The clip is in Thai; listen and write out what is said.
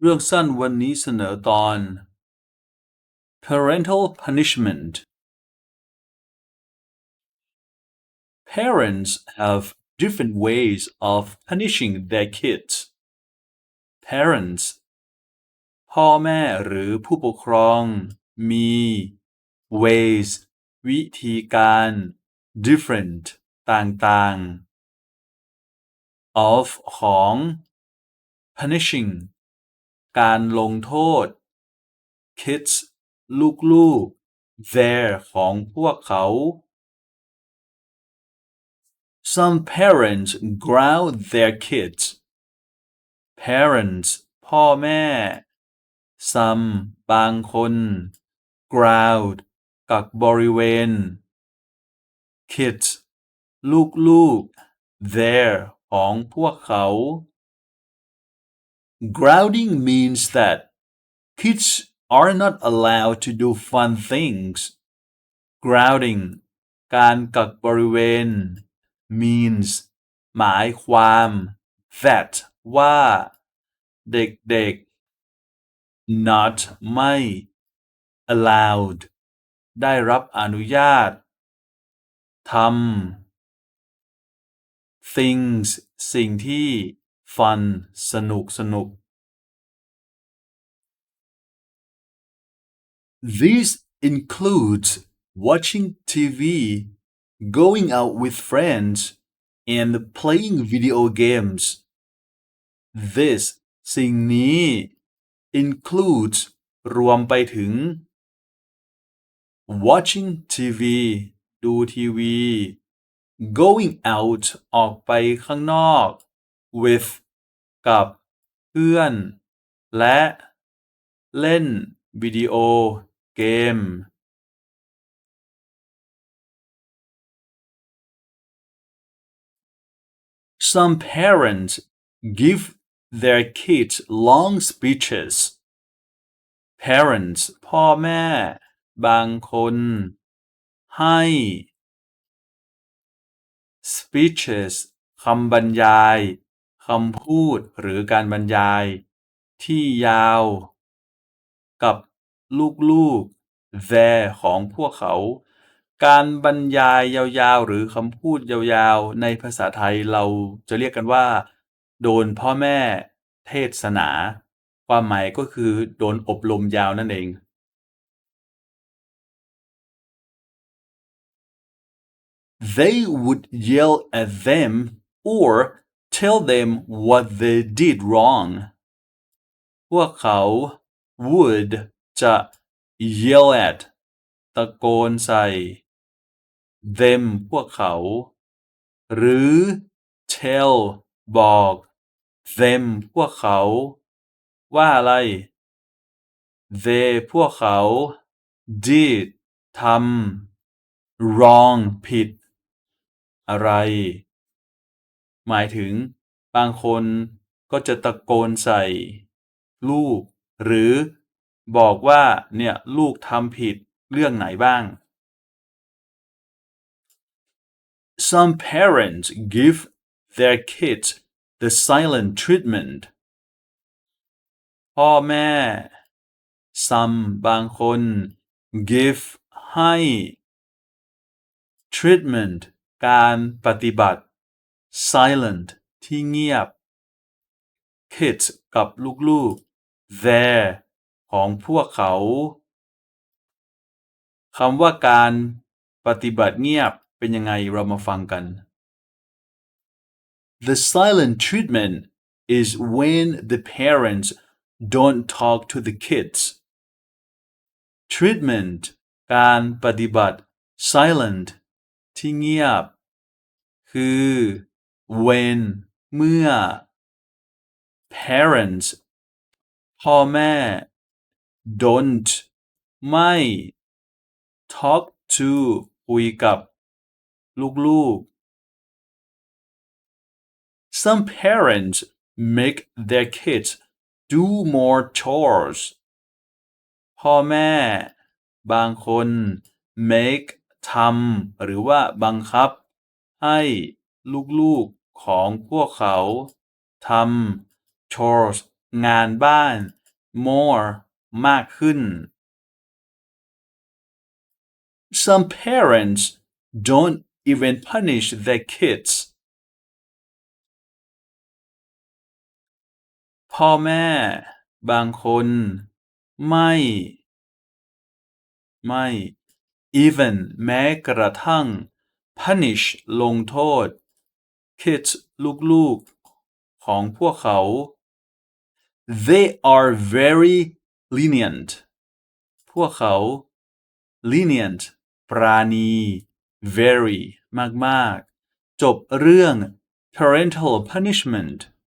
เรื่องสั้นวันนี้เสนอตอน parental punishment parents have different ways of punishing their kids parents พ่อแม่หรือผู้ปกครอง มี ways วิธีการ different ต่างต่าง of ของ punishing การลงโทษ kids ลูกๆ t h e r e ของพวกเขา Some parents ground their kids. Parents พ่อแม่ Some บางคน ground กักบริเวณ kids ลูกๆ t h e r e ของพวกเขา grounding means that kids are not allowed to do fun things grounding การกักบริเวณ means หมายความ that ว่า เด็ก ๆ not ไม่ allowed ได้รับอนุญาตทำ things สิ่งที่ฟันสนุกสนุก This includes watching TV, going out with friends, and playing video games. This สิ่งนี้ includes รวมไปถึง watching TV ดูทีวี going out ออกไปข้างนอก with กับเพื่อน และเล่น วิดีโอ เกม Some parents give their kids long speeches. Parents พ่อแม่บางคนให้ speeches คำบรรยายคำพูดหรือการบรรยายที่ยาว กับลูกๆ their ของพวกเขา การบรรยายยาวๆ หรือคำพูดยาวๆในภาษาไทยเราจะเรียกกันว่า โดนพ่อแม่เทศนา ความหมายก็คือโดนอบรมยาวนั่นเอง They would yell at them or Tell them what they did wrong. พวกเขา would จะ yell at ตะโกนใส่ them พวกเขา หรือ tell บอก them พวกเขา ว่าอะไร they พวกเขา did ทำ wrong ผิด อะไรหมายถึงบางคนก็จะตะโกนใส่ลูกหรือ บอกว่าเนี่ยลูกทำผิดเรื่องไหนบ้าง Some parents give their kids the silent treatment พ่อแม่ some บางคน give ให้ treatment การปฏิบัติ silent ที่เงียบ kids กับลูกๆ t h e r e ของพวกเขา คำว่าการปฏิบัติเงียบเป็นยังไงเรามาฟังกัน The silent treatment is when the parents don't talk to the kids. Treatment การปฏิบัติ silent ที่เงียบ คือ when เมื่อ parents พ่อแม่ don't ไม่ talk to คุยกับ ลูกๆ Some parents make their kids do more chores พ่อแม่บางคน make ทำ หรือว่าบังคับให้ลูกๆ ของพวกเขาทำ chores งานบ้าน more มากขึ้น Some parents don't even punish their kids พ่อแม่ บางคน ไม่ ไม่ even แม้กระทั่ง punish ลงโทษ kids ลูกๆ ของพวกเขา they are very lenient พวกเขา lenient ปราณี very มากๆจบเรื่อง parental punishment